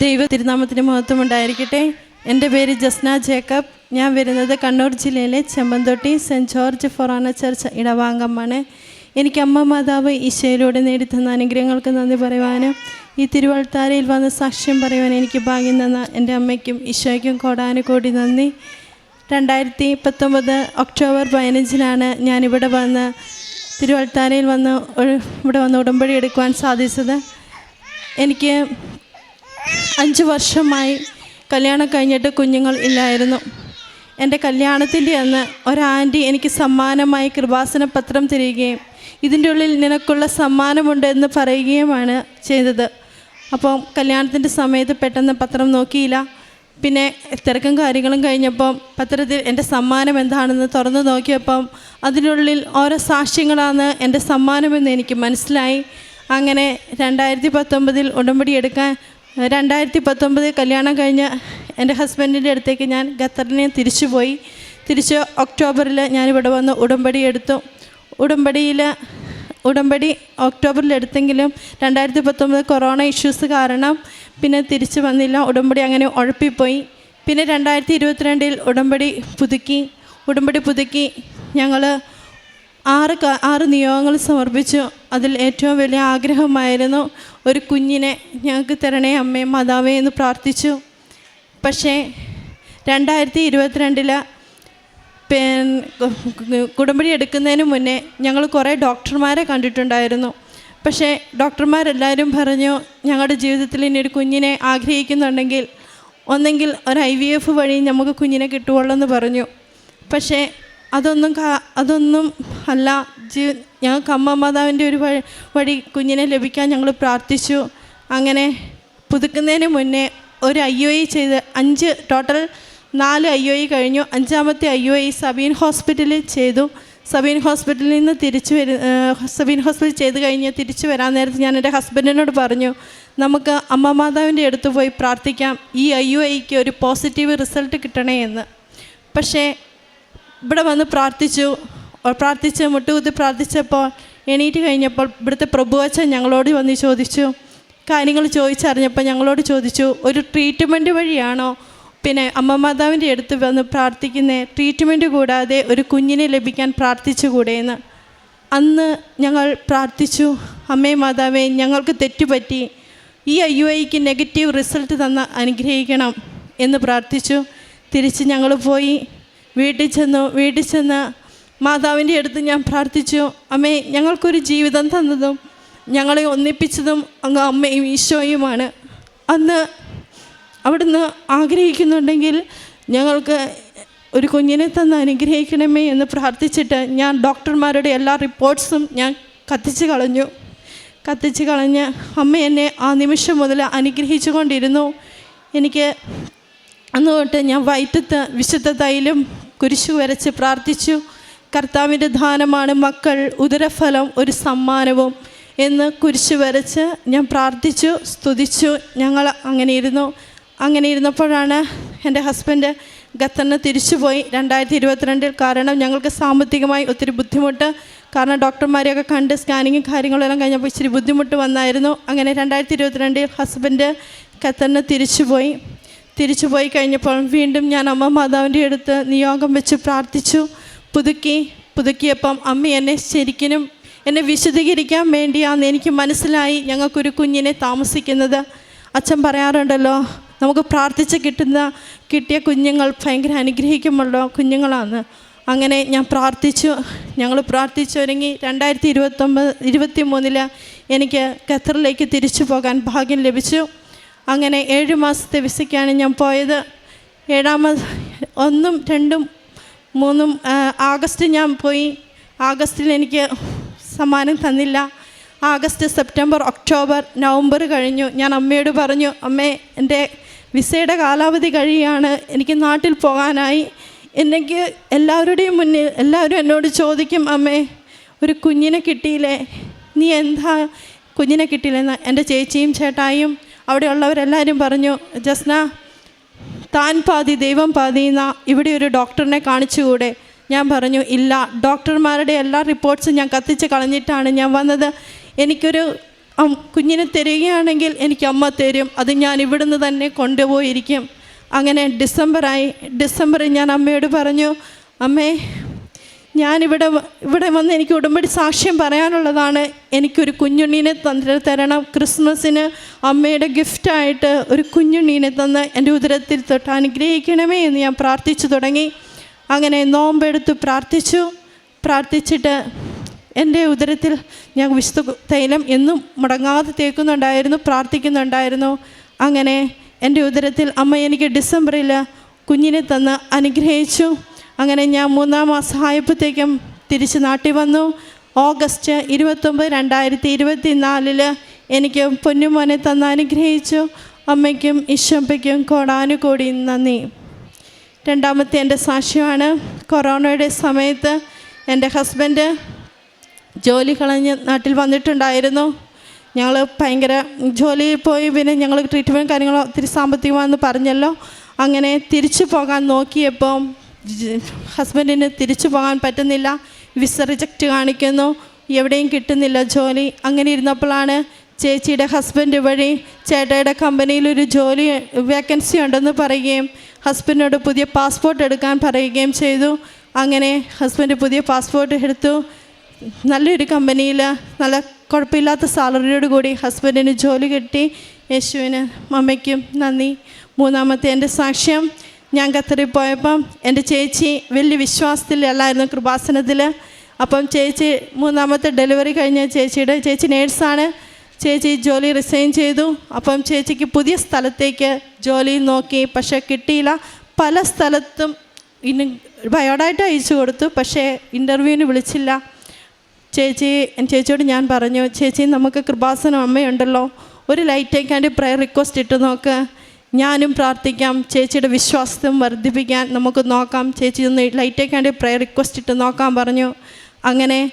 ദൈവ തിരുനാമത്തിന് മഹത്വം ഉണ്ടായിരിക്കട്ടെ എന്റെ പേര് ജസ്ന ജേക്കബ്. ഞാൻ വരുന്നത് കണ്ണൂർ ജില്ലയിലെ Chempanthotty saint George forane church ഇടവാംഗമാണ്. എനിക്ക് അമ്മ മാതാവ് ഈശോയിലൂടെ നേടിത്തന്ന അനുഗ്രഹങ്ങൾക്ക് നന്ദി പറയുവാനും ഈ തിരുവൾത്താരയിൽ വന്ന് സാക്ഷ്യം പറയുവാൻ എനിക്ക് ഭാഗ്യം തന്ന എന്റെ അമ്മയ്ക്കും ഈശോയ്ക്കും കോടാനുകോടി നന്ദി. രണ്ടായിരത്തി പത്തൊമ്പത് ഒക്ടോബർ പതിനഞ്ചിനാണ് ഞാനിവിടെ വന്ന് തിരുവൾത്താരയിൽ വന്ന് ഇവിടെ വന്ന് ഉടമ്പടി എടുക്കുവാൻ സാധിച്ചത്. എനിക്ക് അഞ്ച് വർഷമായി കല്യാണം കഴിഞ്ഞിട്ട് കുഞ്ഞുങ്ങൾ ഇല്ലായിരുന്നു. എന്റെ കല്യാണത്തിന്റെ അന്ന് ഒരാന്റി എനിക്ക് സമ്മാനമായി കൃപാസന പത്രം തരികയും ഇതിന്റെ ഉള്ളിൽ നിനക്കുള്ള സമ്മാനമുണ്ട് എന്ന് പറയുകയുമാണ് ചെയ്തത്. അപ്പം കല്യാണത്തിന്റെ സമയത്ത് പെട്ടെന്ന് പത്രം നോക്കിയില്ല. പിന്നെ തിരക്കും കാര്യങ്ങളും കഴിഞ്ഞപ്പം പത്രത്തിൽ എന്റെ സമ്മാനം എന്താണെന്ന് തുറന്നു നോക്കിയപ്പം അതിനുള്ളിൽ ഓരോ സാക്ഷ്യങ്ങളാണ് എന്റെ സമ്മാനമെന്ന് എനിക്ക് മനസ്സിലായി. അങ്ങനെ രണ്ടായിരത്തി പത്തൊമ്പതിൽ ഉടമ്പടി എടുക്കാൻ രണ്ടായിരത്തി പത്തൊമ്പത് കല്യാണം കഴിഞ്ഞ് എന്റെ ഹസ്ബൻഡിന്റെ അടുത്തേക്ക് ഞാൻ ഖത്തറിനെ തിരിച്ചു പോയി തിരിച്ച് ഒക്ടോബറിൽ ഞാനിവിടെ വന്ന് ഉടമ്പടി എടുത്തു. ഉടമ്പടിയിൽ ഉടമ്പടി ഒക്ടോബറിൽ എടുത്തെങ്കിലും രണ്ടായിരത്തി പത്തൊമ്പത് കൊറോണ ഇഷ്യൂസ് കാരണം പിന്നെ തിരിച്ചു വന്നില്ല. ഉടമ്പടി അങ്ങനെ ഉഴപ്പിപ്പോയി. പിന്നെ രണ്ടായിരത്തി ഇരുപത്തിരണ്ടിൽ ഉടമ്പടി പുതുക്കി. ഉടമ്പടി പുതുക്കി ഞങ്ങൾ ആറ് ആറ് നിയോഗങ്ങൾ സമർപ്പിച്ചു. അതിൽ ഏറ്റവും വലിയ ആഗ്രഹമായിരുന്നു ഒരു കുഞ്ഞിനെ ഞങ്ങൾക്ക് തരണേ അമ്മേ മാതാവേ എന്ന് പ്രാർത്ഥിച്ചു. പക്ഷേ രണ്ടായിരത്തി ഇരുപത്തിരണ്ടിൽ കുടുംബടി എടുക്കുന്നതിന് മുന്നേ ഞങ്ങൾ കുറേ ഡോക്ടർമാരെ കണ്ടിട്ടുണ്ടായിരുന്നു. പക്ഷേ ഡോക്ടർമാരെല്ലാവരും പറഞ്ഞു ഞങ്ങളുടെ ജീവിതത്തിൽ ഇനി ഒരു കുഞ്ഞിനെ ആഗ്രഹിക്കുന്നുണ്ടെങ്കിൽ ഒന്നെങ്കിൽ ഒരു ഐ വി എഫ് വഴി നമുക്ക് കുഞ്ഞിനെ കിട്ടുകയുള്ളൂ എന്ന് പറഞ്ഞു. പക്ഷേ അതൊന്നും അതൊന്നും അല്ല. ജീ ഞങ്ങൾക്ക് അമ്മ മാതാവിന്റെ ഒരു വഴി വഴി കുഞ്ഞിനെ ലഭിക്കാൻ ഞങ്ങൾ പ്രാർത്ഥിച്ചു. അങ്ങനെ പുതുക്കുന്നതിന് മുന്നേ ഒരു ഐ ഒ ഇ ചെയ്ത് അഞ്ച് ടോട്ടൽ നാല് ഐ ഒ ഇ കഴിഞ്ഞു. അഞ്ചാമത്തെ ഐ ഒ ഇ സബീൻ ഹോസ്പിറ്റലിൽ ചെയ്തു. സബീൻ ഹോസ്പിറ്റലിൽ നിന്ന് തിരിച്ചു വരു സബീൻ ഹോസ്പിറ്റൽ ചെയ്ത് കഴിഞ്ഞ് തിരിച്ചു വരാൻ നേരത്ത് ഞാൻ എന്റെ ഹസ്ബൻഡിനോട് പറഞ്ഞു നമുക്ക് അമ്മ മാതാവിന്റെ അടുത്ത് പോയി പ്രാർത്ഥിക്കാം. ഈ ഐ ഒ ഐക്ക് ഒരു പോസിറ്റീവ് റിസൾട്ട് കിട്ടണേ എന്ന്. പക്ഷേ ഇവിടെ വന്ന് പ്രാർത്ഥിച്ചു. പ്രാർത്ഥിച്ച് മുട്ടുകുത്തി പ്രാർത്ഥിച്ചപ്പോൾ എണീറ്റ് കഴിഞ്ഞപ്പോൾ ഇവിടുത്തെ പ്രഭുവച്ചൻ ഞങ്ങളോട് വന്ന് ചോദിച്ചു. കാര്യങ്ങൾ ചോദിച്ചറിഞ്ഞപ്പോൾ ഞങ്ങളോട് ചോദിച്ചു ഒരു ട്രീറ്റ്മെന്റ് വഴിയാണോ? പിന്നെ അമ്മ മാതാവിന്റെ അടുത്ത് വന്ന് പ്രാർത്ഥിക്കുന്ന ട്രീറ്റ്മെന്റ് കൂടാതെ ഒരു കുഞ്ഞിനെ ലഭിക്കാൻ പ്രാർത്ഥിച്ചുകൂടെയെന്ന്. അന്ന് ഞങ്ങൾ പ്രാർത്ഥിച്ചു അമ്മേ മാതാവേ ഞങ്ങൾക്ക് തെറ്റുപറ്റി. ഈ ഐ ഐക്ക് നെഗറ്റീവ് റിസൾട്ട് തന്ന അനുഗ്രഹിക്കണം എന്ന് പ്രാർത്ഥിച്ചു. തിരിച്ച് ഞങ്ങൾ പോയി. വീട്ടിൽ ചെന്നു വീട്ടിൽ ചെന്ന് മാതാവിന്റെ അടുത്ത് ഞാൻ പ്രാർത്ഥിച്ചു അമ്മേ ഞങ്ങൾക്കൊരു ജീവിതം തന്നതും ഞങ്ങളെ ഒന്നിപ്പിച്ചതും അങ്ങ് അമ്മയും ഈശോയുമാണ്. അന്ന് അവിടുന്ന് ആഗ്രഹിക്കുന്നുണ്ടെങ്കിൽ ഞങ്ങൾക്ക് ഒരു കുഞ്ഞിനെ തന്ന് അനുഗ്രഹിക്കണമേ എന്ന് പ്രാർത്ഥിച്ചിട്ട് ഞാൻ ഡോക്ടർമാരുടെ എല്ലാ റിപ്പോർട്ട്സും ഞാൻ കത്തിച്ച് കളഞ്ഞു. കത്തിച്ച് കളഞ്ഞ് അമ്മ എന്നെ ആ നിമിഷം മുതൽ അനുഗ്രഹിച്ചു കൊണ്ടിരുന്നു എനിക്ക് അന്ന് തൊട്ട് ഞാൻ വയറ്റത്ത് വിശുദ്ധ തൈലും കുരിശു വരച്ച് പ്രാർത്ഥിച്ചു. കർത്താവിന്റെ ദാനമാണ് മക്കൾ ഉദരഫലം ഒരു സമ്മാനവും എന്ന് കുരിശു വരച്ച് ഞാൻ പ്രാർത്ഥിച്ചു സ്തുതിച്ചു. ഞങ്ങൾ അങ്ങനെ ഇരുന്നു. അങ്ങനെ ഇരുന്നപ്പോഴാണ് എന്റെ ഹസ്ബൻഡ് ഖത്തറിന് തിരിച്ചുപോയി. രണ്ടായിരത്തി ഇരുപത്തിരണ്ടിൽ കാരണം ഞങ്ങൾക്ക് സാമ്പത്തികമായി ഒത്തിരി ബുദ്ധിമുട്ട്. കാരണം ഡോക്ടർമാരെയൊക്കെ കണ്ട് സ്കാനിങ്ങും കാര്യങ്ങളെല്ലാം കഴിഞ്ഞപ്പോൾ ഇച്ചിരി ബുദ്ധിമുട്ട് വന്നായിരുന്നു. അങ്ങനെ രണ്ടായിരത്തി ഇരുപത്തിരണ്ടിൽ ഹസ്ബൻഡ് ഖത്തറിന് തിരിച്ചുപോയി. തിരിച്ചു പോയി കഴിഞ്ഞപ്പോൾ വീണ്ടും ഞാൻ അമ്മ മാതാവിന്റെ അടുത്ത് നിയോഗം വെച്ച് പ്രാർത്ഥിച്ചു. പുതുക്കി പുതുക്കിയപ്പം അമ്മ എന്നെ ശരിക്കും എന്നെ വിശദീകരിക്കാൻ വേണ്ടിയാണ് എനിക്ക് മനസ്സിലായി ഞങ്ങൾക്കൊരു കുഞ്ഞിനെ താമസിക്കുന്നത്. അച്ഛൻ പറയാറുണ്ടല്ലോ നമുക്ക് പ്രാർത്ഥിച്ച് കിട്ടുന്ന കിട്ടിയ കുഞ്ഞുങ്ങൾ ഭയങ്കര അനുഗ്രഹിക്കുമല്ലോ കുഞ്ഞുങ്ങളാണ് അങ്ങനെ ഞാൻ പ്രാർത്ഥിച്ചു. ഞങ്ങൾ പ്രാർത്ഥിച്ചൊരുങ്ങി. രണ്ടായിരത്തി ഇരുപത്തൊമ്പത് ഇരുപത്തി മൂന്നിൽ എനിക്ക് ഖത്തറിലേക്ക് തിരിച്ചു പോകാൻ ഭാഗ്യം ലഭിച്ചു. അങ്ങനെ ഏഴ് മാസത്തെ വിസയ്ക്കാണ് ഞാൻ പോയത്. ഏഴാമത് ഒന്നും രണ്ടും മൂന്നും ആഗസ്റ്റ് ഞാൻ പോയി. ആഗസ്റ്റിൽ എനിക്ക് സമ്മാനം തന്നില്ല. ആഗസ്റ്റ് സെപ്റ്റംബർ ഒക്ടോബർ നവംബർ കഴിഞ്ഞു. ഞാൻ അമ്മയോട് പറഞ്ഞു അമ്മേ എന്റെ വിസയുടെ കാലാവധി കഴിയാണ്. എനിക്ക് നാട്ടിൽ പോകാനായി. എനിക്ക് എല്ലാവരുടെയും മുന്നിൽ എല്ലാവരും എന്നോട് ചോദിക്കും അമ്മേ ഒരു കുഞ്ഞിനെ കിട്ടിയില്ലേ? നീ എന്താ കുഞ്ഞിനെ കിട്ടിയില്ലെന്ന് എന്റെ ചേച്ചിയും ചേട്ടായും അവിടെയുള്ളവരെല്ലാവരും പറഞ്ഞു ജസ്ന താൻ പാതി ദൈവം പാതി എന്ന ഇവിടെ ഒരു ഡോക്ടറിനെ കാണിച്ചുകൂടെ? ഞാൻ പറഞ്ഞു ഇല്ല ഡോക്ടർമാരുടെ എല്ലാ റിപ്പോർട്ട്സും ഞാൻ കത്തിച്ച് കളഞ്ഞിട്ടാണ് ഞാൻ വന്നത്. എനിക്കൊരു കുഞ്ഞിനെ തരികയാണെങ്കിൽ എനിക്ക് അമ്മ തരും. അത് ഞാൻ ഇവിടുന്ന് തന്നെ കൊണ്ടുപോയിരിക്കും. അങ്ങനെ ഡിസംബറായി ഡിസംബറിൽ ഞാൻ അമ്മയോട് പറഞ്ഞു അമ്മേ ഞാനിവിടെ ഇവിടെ വന്ന് എനിക്ക് ഉടമ്പടി സാക്ഷ്യം പറയാനുള്ളതാണ്. എനിക്കൊരു കുഞ്ഞുണ്ണീനെ തന്നെ തരണം. ക്രിസ്മസിന് അമ്മയുടെ ഗിഫ്റ്റായിട്ട് ഒരു കുഞ്ഞുണ്ണീനെ തന്ന് എന്റെ ഉദരത്തിൽ തൊട്ട് അനുഗ്രഹിക്കണമേ എന്ന് ഞാൻ പ്രാർത്ഥിച്ചു തുടങ്ങി. അങ്ങനെ നോമ്പെടുത്ത് പ്രാർത്ഥിച്ചു. പ്രാർത്ഥിച്ചിട്ട് എന്റെ ഉദരത്തിൽ ഞാൻ വിശുദ്ധ തൈലം എന്നും മുടങ്ങാതെ തേക്കുന്നുണ്ടായിരുന്നു പ്രാർത്ഥിക്കുന്നുണ്ടായിരുന്നു. അങ്ങനെ എന്റെ ഉദരത്തിൽ അമ്മ എനിക്ക് ഡിസംബറിൽ കുഞ്ഞിനെ തന്ന് അനുഗ്രഹിച്ചു. അങ്ങനെ ഞാൻ മൂന്നാം മാസം തിരിച്ച് നാട്ടിൽ വന്നു. ഓഗസ്റ്റ് ഇരുപത്തൊമ്പത് രണ്ടായിരത്തി ഇരുപത്തി നാലിൽ എനിക്ക് പൊന്നുമോനെ തന്ന് അനുഗ്രഹിച്ചു. അമ്മയ്ക്കും ഇഷമ്പയ്ക്കും കോടാനുകോടി നന്ദി. രണ്ടാമത്തെ എന്റെ സാക്ഷ്യമാണ്. കൊറോണയുടെ സമയത്ത് എന്റെ ഹസ്ബൻഡ് ജോലി കളഞ്ഞ് നാട്ടിൽ വന്നിട്ടുണ്ടായിരുന്നു. ഞങ്ങൾ ഭയങ്കര ജോലിയിൽ പോയി പിന്നെ ഞങ്ങൾ ട്രീറ്റ്മെന്റ് കാര്യങ്ങളോ ഒത്തിരി സാമ്പത്തികമാണെന്ന് പറഞ്ഞല്ലോ. അങ്ങനെ തിരിച്ചു പോകാൻ നോക്കിയപ്പോൾ ഹസ്ബൻഡിന് തിരിച്ചു പോകാൻ പറ്റുന്നില്ല. വിസ റിജക്റ്റ് കാണിക്കുന്നു. എവിടെയും കിട്ടുന്നില്ല ജോലി. അങ്ങനെ ഇരുന്നപ്പോഴാണ് ചേച്ചിയുടെ ഹസ്ബൻഡ് വഴി ചേട്ടയുടെ കമ്പനിയിൽ ഒരു ജോലി വേക്കൻസി ഉണ്ടെന്ന് പറയുകയും ഹസ്ബൻഡിനോട് പുതിയ പാസ്പോർട്ട് എടുക്കാൻ പറയുകയും ചെയ്തു. അങ്ങനെ ഹസ്ബൻഡ് പുതിയ പാസ്പോർട്ട് എടുത്തു. നല്ലൊരു കമ്പനിയിൽ നല്ല കുഴപ്പമില്ലാത്ത സാലറിയോട് കൂടി ഹസ്ബൻഡിന് ജോലി കിട്ടി. യേശുവിന് അമ്മയ്ക്കും നന്ദി. മൂന്നാമത്തെ എന്റെ സാക്ഷ്യം ഞാൻ ഖത്തറിൽ പോയപ്പം എന്റെ ചേച്ചി വലിയ വിശ്വാസത്തിലല്ലായിരുന്നു കൃപാസനത്തിൽ. അപ്പം ചേച്ചി മൂന്നാമത്തെ ഡെലിവറി കഴിഞ്ഞ ചേച്ചിയുടെ ചേച്ചി നേഴ്സാണ്. ചേച്ചി ജോലി റിസൈൻ ചെയ്തു. അപ്പം ചേച്ചിക്ക് പുതിയ സ്ഥലത്തേക്ക് ജോലി നോക്കി. പക്ഷേ കിട്ടിയില്ല. പല സ്ഥലത്തും ഇന്ന് ബയോഡാറ്റ അയച്ചു കൊടുത്തു. പക്ഷേ ഇന്റർവ്യൂവിന് വിളിച്ചില്ല. ചേച്ചി ചേച്ചിയോട് ഞാൻ പറഞ്ഞു ചേച്ചി നമുക്ക് കൃപാസനം അമ്മയുണ്ടല്ലോ. ഒരു ലൈറ്റ് പ്രയർ റിക്വസ്റ്റ് ഇട്ട് നോക്ക്. ഞാനും പ്രാർത്ഥിക്കാം. ചേച്ചിയുടെ വിശ്വാസം വർദ്ധിപ്പിക്കാൻ നമുക്ക് നോക്കാം. ചേച്ചി ഒന്ന് ലൈറ്റേക്കാണ്ട് പ്രയർ റിക്വസ്റ്റ് ഇട്ട് നോക്കാൻ പറഞ്ഞു. അങ്ങനെ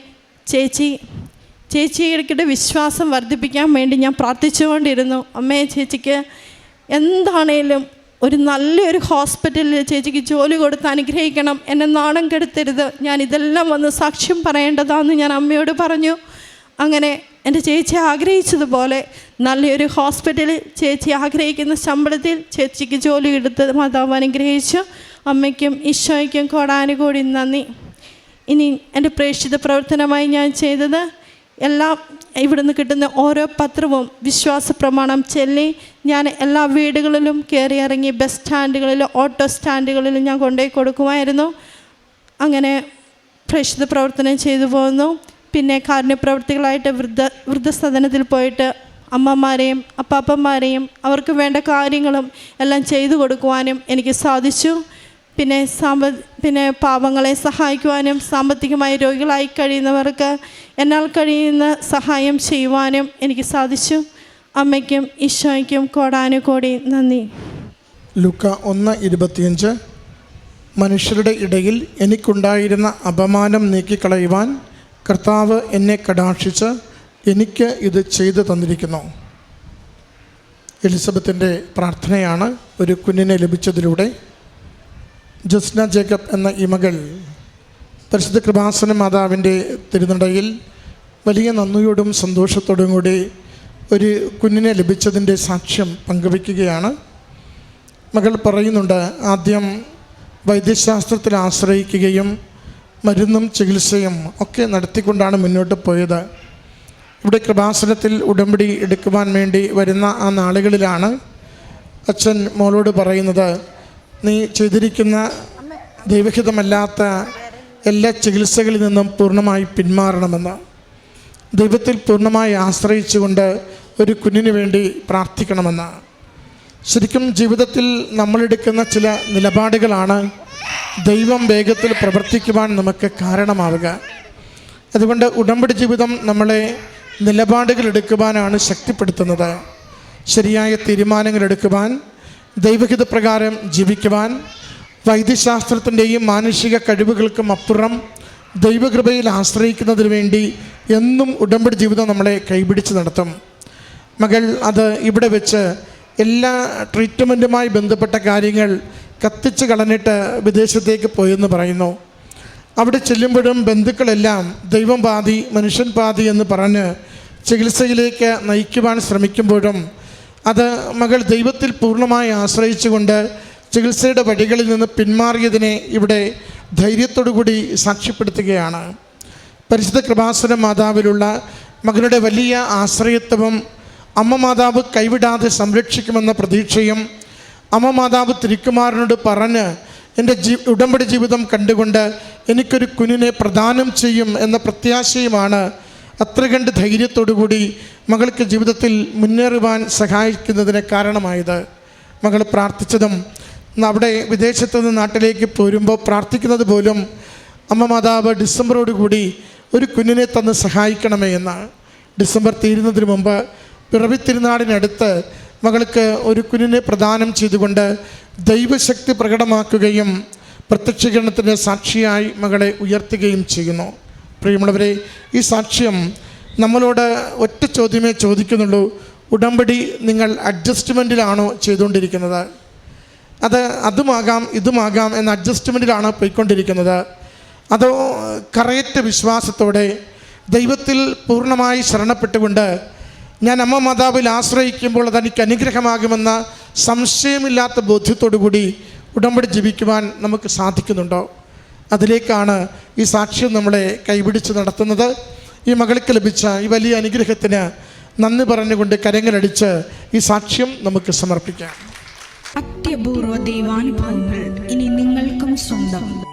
ചേച്ചി ചേച്ചിയുടെ വിശ്വാസം വർദ്ധിപ്പിക്കാൻ വേണ്ടി ഞാൻ പ്രാർത്ഥിച്ചുകൊണ്ടിരുന്നു. അമ്മേ ചേച്ചിക്ക് എന്താണേലും ഒരു നല്ലൊരു ഹോസ്പിറ്റലിൽ ചേച്ചിക്ക് ജോലി കൊടുത്ത് അനുഗ്രഹിക്കണം. എന്നെ നാണം കെടുത്തരുത്. ഞാൻ ഇതെല്ലാം വന്ന് സാക്ഷ്യം പറയേണ്ടതാണെന്ന് ഞാൻ അമ്മയോട് പറഞ്ഞു. അങ്ങനെ എന്റെ ചേച്ചി ആഗ്രഹിച്ചതുപോലെ നല്ലൊരു ഹോസ്പിറ്റലിൽ ചേച്ചി ആഗ്രഹിക്കുന്ന ശമ്പളത്തിൽ ചേച്ചിക്ക് ജോലി എടുത്ത് മാതാവ് അനുഗ്രഹിച്ചു. അമ്മയ്ക്കും ഈശോയ്ക്കും കോടാനുകൂടി നന്ദി. ഇനി എന്റെ പ്രേക്ഷിത പ്രവർത്തനമായി ഞാൻ ചെയ്തത് എല്ലാം ഇവിടുന്ന് കിട്ടുന്ന ഓരോ പത്രവും വിശ്വാസ പ്രമാണം ചൊല്ലി. ഞാൻ എല്ലാ വീടുകളിലും കയറി ഇറങ്ങി ബസ് സ്റ്റാൻഡുകളിലും ഓട്ടോ സ്റ്റാൻഡുകളിലും ഞാൻ കൊണ്ടുപോയി കൊടുക്കുമായിരുന്നു. അങ്ങനെ പ്രേക്ഷിത പ്രവർത്തനം ചെയ്തു പോകുന്നു പിന്നെ കാരുണ്യ പ്രവർത്തികളായിട്ട് വൃദ്ധ വൃദ്ധസദനത്തിൽ പോയിട്ട് അമ്മമാരെയും അപ്പാപ്പന്മാരെയും അവർക്ക് വേണ്ട കാര്യങ്ങളും എല്ലാം ചെയ്തു കൊടുക്കുവാനും എനിക്ക് സാധിച്ചു. പിന്നെ സാമ്പ പിന്നെ പാവങ്ങളെ സഹായിക്കുവാനും സാമ്പത്തികമായി രോഗികളായി കഴിയുന്നവർക്ക് എന്നാൽ കഴിയുന്ന സഹായം ചെയ്യുവാനും എനിക്ക് സാധിച്ചു. അമ്മയ്ക്കും ഈശോയ്ക്കും കോടാനുകോടി നന്ദി. ലുക്ക ഒന്ന് ഇരുപത്തിയഞ്ച്. മനുഷ്യരുടെ ഇടയിൽ എനിക്കുണ്ടായിരുന്ന അപമാനം നീക്കിക്കളയുവാൻ കർത്താവ് എന്നെ കടാക്ഷിച്ച് എനിക്ക് ഇത് ചെയ്തു തന്നിരിക്കുന്നു. എലിസബത്തിന്റെ പ്രാർത്ഥനയാണ് ഒരു കുഞ്ഞിനെ ലഭിച്ചതിലൂടെ. ജസ്ന ജേക്കബ് എന്ന ഈ മകൾ പരിശുദ്ധ കൃപാസന മാതാവിന്റെ തിരുനടയിൽ വലിയ നന്ദിയോടും സന്തോഷത്തോടും കൂടി ഒരു കുഞ്ഞിനെ ലഭിച്ചതിന്റെ സാക്ഷ്യം പങ്കുവയ്ക്കുകയാണ്. മകൾ പറയുന്നുണ്ട് ആദ്യം വൈദ്യശാസ്ത്രത്തിൽ ആശ്രയിക്കുകയും മരുന്നും ചികിത്സയും ഒക്കെ നടത്തിക്കൊണ്ടാണ് മുന്നോട്ട് പോയത്. ഇവിടെ കൃപാസനത്തിൽ ഉടമ്പടി എടുക്കുവാൻ വേണ്ടി വരുന്ന ആ നാളുകളിലാണ് അച്ഛൻ മോളോട് പറയുന്നത് നീ ചെയ്തിരിക്കുന്ന ദൈവഹിതമല്ലാത്ത എല്ലാ ചികിത്സകളിൽ നിന്നും പൂർണമായി പിന്മാറണമെന്ന്. ദൈവത്തിൽ പൂർണമായി ആശ്രയിച്ചുകൊണ്ട് ഒരു കുഞ്ഞിനു വേണ്ടി പ്രാർത്ഥിക്കണമെന്ന്. ശരിക്കും ജീവിതത്തിൽ നമ്മളെടുക്കുന്ന ചില നിലപാടുകളാണ് ദൈവം വേഗത്തിൽ പ്രവർത്തിക്കുവാൻ നമുക്ക് കാരണമാവുക. അതുകൊണ്ട് ഉടമ്പടി ജീവിതം നമ്മളെ നിലപാടുകൾ എടുക്കുവാനാണ് ശക്തിപ്പെടുത്തുന്നത്. ശരിയായ തീരുമാനങ്ങൾ എടുക്കുവാൻ ദൈവഹിത പ്രകാരം ജീവിക്കുവാൻ വൈദ്യശാസ്ത്രത്തിന്റെയും മാനുഷിക കഴിവുകൾക്കും അപ്പുറം ദൈവകൃപയിൽ ആശ്രയിക്കുന്നതിന് വേണ്ടി എന്നും ഉടമ്പടി ജീവിതം നമ്മളെ കൈപിടിച്ച് നടത്തും. മകൾ അത് ഇവിടെ വെച്ച് എല്ലാ ട്രീറ്റ്മെന്റുമായി ബന്ധപ്പെട്ട കാര്യങ്ങൾ കത്തിച്ച് കളഞ്ഞിട്ട് വിദേശത്തേക്ക് പോയെന്ന് പറയുന്നു. അവിടെ ചെല്ലുമ്പോഴും ബന്ധുക്കളെല്ലാം ദൈവം പാതി മനുഷ്യൻ പാതി എന്ന് പറഞ്ഞ് ചികിത്സയിലേക്ക് നയിക്കുവാൻ ശ്രമിക്കുമ്പോഴും അത് മകൾ ദൈവത്തിൽ പൂർണമായി ആശ്രയിച്ചുകൊണ്ട് ചികിത്സയുടെ വഴികളിൽ നിന്ന് പിന്മാറിയതിനെ ഇവിടെ ധൈര്യത്തോടുകൂടി സാക്ഷ്യപ്പെടുത്തുകയാണ്. പരിശുദ്ധ കൃപാസന മാതാവിലുള്ള മകളുടെ വലിയ ആശ്രയത്വവും അമ്മ മാതാവ് കൈവിടാതെ സംരക്ഷിക്കുമെന്ന പ്രതീക്ഷയും അമ്മ മാതാവ് തിരുക്കുമാരനോട് പറഞ്ഞ് എന്റെ ജീ ഉടമ്പടി ജീവിതം കണ്ടുകൊണ്ട് എനിക്കൊരു കുഞ്ഞിനെ പ്രദാനം ചെയ്യും എന്ന പ്രത്യാശയുമാണ് അത്ര കണ്ട് ധൈര്യത്തോടുകൂടി മകൾക്ക് ജീവിതത്തിൽ മുന്നേറുവാൻ സഹായിക്കുന്നതിന് കാരണമായത്. മകൾ പ്രാർത്ഥിച്ചതും അവിടെ വിദേശത്തു നിന്ന് നാട്ടിലേക്ക് പോരുമ്പോൾ പ്രാർത്ഥിക്കുന്നത് പോലും അമ്മ മാതാവ് ഡിസംബറോടുകൂടി ഒരു കുഞ്ഞിനെ തന്ന് സഹായിക്കണമേ എന്ന്. ഡിസംബർ തീരുന്നതിന് മുമ്പ് പിറവി തിരുനാടിനടുത്ത് മകൾക്ക് ഒരു കുഞ്ഞിനെ പ്രദാനം ചെയ്തുകൊണ്ട് ദൈവശക്തി പ്രകടമാക്കുകയും പ്രത്യക്ഷീകരണത്തിന്റെ സാക്ഷിയായി മകളെ ഉയർത്തുകയും ചെയ്യുന്നു. പ്രിയമുള്ളവരെ ഈ സാക്ഷ്യം നമ്മളോട് ഒറ്റ ചോദ്യമേ ചോദിക്കുന്നുള്ളൂ. ഉടമ്പടി നിങ്ങൾ അഡ്ജസ്റ്റ്മെന്റിലാണോ ചെയ്തുകൊണ്ടിരിക്കുന്നത്? അത് അതുമാകാം ഇതുമാകാം എന്ന അഡ്ജസ്റ്റ്മെന്റിലാണ് പോയിക്കൊണ്ടിരിക്കുന്നത്? അതോ കറയറ്റ വിശ്വാസത്തോടെ ദൈവത്തിൽ പൂർണമായി ശരണപ്പെട്ടുകൊണ്ട് ഞാൻ അമ്മ മാതാവിൽ ആശ്രയിക്കുമ്പോൾ അതെനിക്ക് അനുഗ്രഹമാകുമെന്ന സംശയമില്ലാത്ത ബോധ്യത്തോടു കൂടി ഉടമ്പടി ജീവിക്കുവാൻ നമുക്ക് സാധിക്കുന്നുണ്ടോ? അതിലേക്കാണ് ഈ സാക്ഷ്യം നമ്മളെ കൈപിടിച്ച് നടത്തുന്നത്. ഈ മകൾക്ക് ലഭിച്ച ഈ വലിയ അനുഗ്രഹത്തിന് നന്ദി പറഞ്ഞുകൊണ്ട് കരങ്ങളടിച്ച് ഈ സാക്ഷ്യം നമുക്ക് സമർപ്പിക്കാം. അത്യപൂർവ ദൈവാനുഭവങ്ങൾ ഇനി നിങ്ങൾക്കും സ്വന്തം.